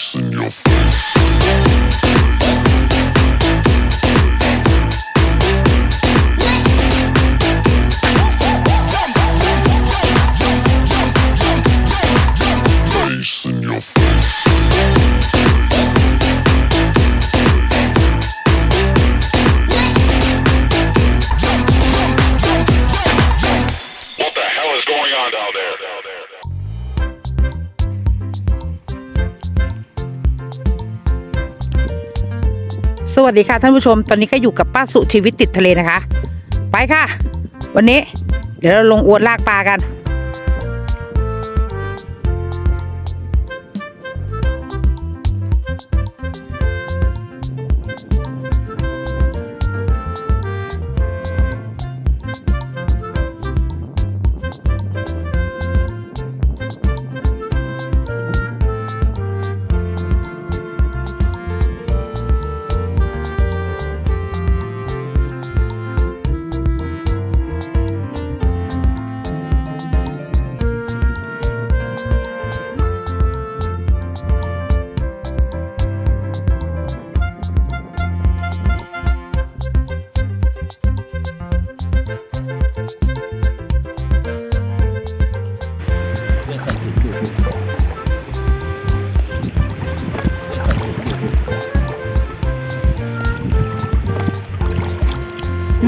Face in your face. สวัสดีค่ะท่านผู้ชม ตอนนี้ก็อยู่กับป้าสุชีวิตติดทะเลนะคะ ไปค่ะ วันนี้ เดี๋ยวเราลงอวนลากปลากัน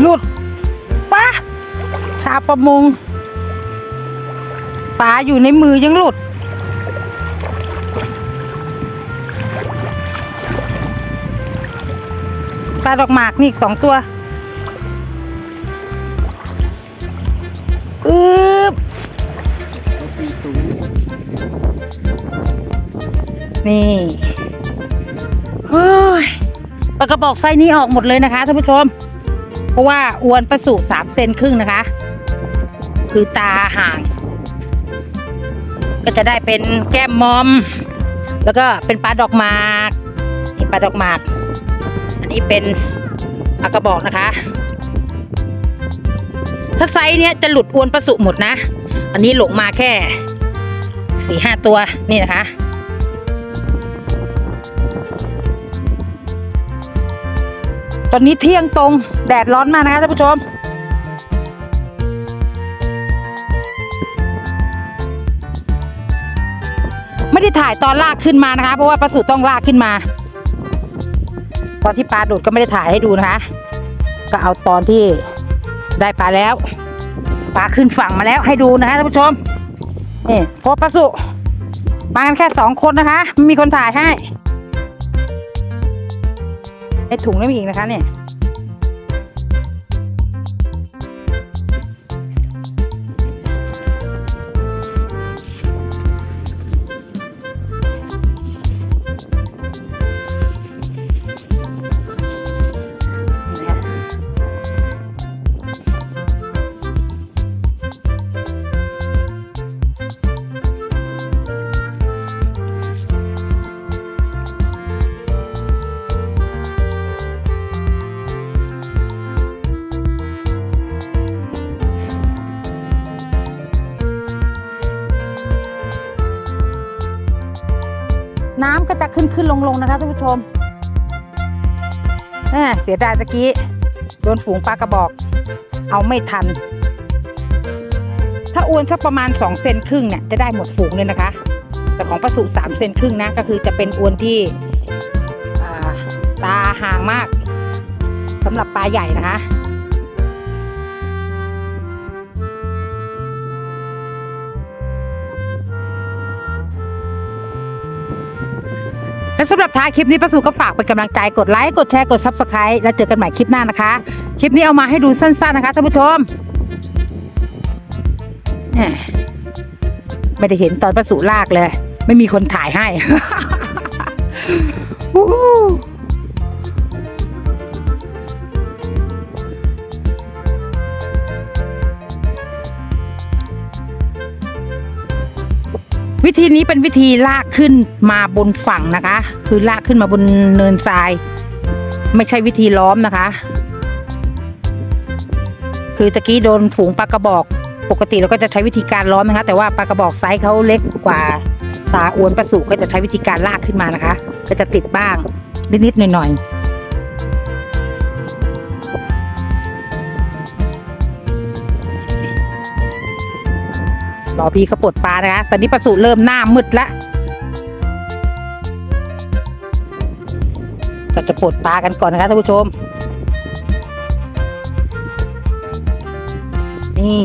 หลุดปะชาวประมงปลาอยู่ในมือยังหลุด ปลาดอกหมากนี่อีกสองตัวอึ๊บนี่เฮ้ยปลากระบอกไส้นี้ออกหมดเลยนะคะท่านผู้ชม เพราะว่าอวนประสูสามเซนครึ่งนะคะ คือตาห่าง ก็จะได้เป็นแก้มมอม แล้วก็เป็นปลาดอกหมากนี่ปลาดอกหมาก อันนี้เป็นปลากระบอกนะคะ ถ้าไซส์เนี้ยจะหลุดอวนประสุหมดนะ อันนี้หลงมาแค่สี่ห้าตัวนี่นะคะ ตอนนี้เที่ยงตรงแดดร้อนมากนะคะท่านผู้ชม ไม่ได้ถ่ายตอนลากขึ้นมานะคะ เพราะว่าปลาสุต้องลากขึ้นมา ตอนที่ปลาโดดก็ไม่ได้ถ่ายให้ดูนะคะ ก็เอาตอนที่ได้ปลาแล้วปลาขึ้นฝั่งมาแล้วให้ดูนะคะท่านผู้ชมนี่พราะปลาสุมากันแค่สองคนนะคะไม่มีคนถ่ายให้ ถุงได้มีอีกนะคะเนี่ย น้ำก็จะขึ้นขึ้นลงลงนะคะท่านผู้ชมเสียดายตะกี้โดนฝูงปลากระบอก เอาไม่ทัน ถ้าอวนสักประมาณ2เซนครึ่งเนี่ยจะได้หมดฝูงเลยนะคะ แต่ของปลาสุสามเซนครึ่งนะก็คือจะเป็นอวนที่ตาห่างมากสำหรับปลาใหญ่นะคะ และสำหรับท้ายคลิปนี้ประสูก็ฝากเป็นกำลังใจกดไลค์กดแชร์กด Subscribe แล้วเจอกันใหม่คลิปหน้านะคะ คลิปนี้เอามาให้ดูสั้นๆนะคะท่านผู้ชมแหมไม่ได้เห็นตอนประสูลากเลย ไม่มีคนถ่ายให้ วิธีนี้เป็นวิธีลากขึ้นมาบนฝั่งนะคะ คือลากขึ้นมาบนเนินทราย ไม่ใช่วิธีล้อมนะคะ คือตะกี้โดนฝูงปลากระบอก ปกติเราก็จะใช้วิธีการล้อมนะคะ แต่ว่าปลากระบอกไซส์เขาเล็กกว่าตาอวนประสูก็จะใช้วิธีการลากขึ้นมานะคะ ก็จะติดบ้างนิดๆหน่อยๆ อพี่เขาปลดปลานะคะ ตอนนี้ประสูเริ่มหน้ามืดแล้วก็จะปลดปลากันก่อนนะคะท่านผู้ชม นี่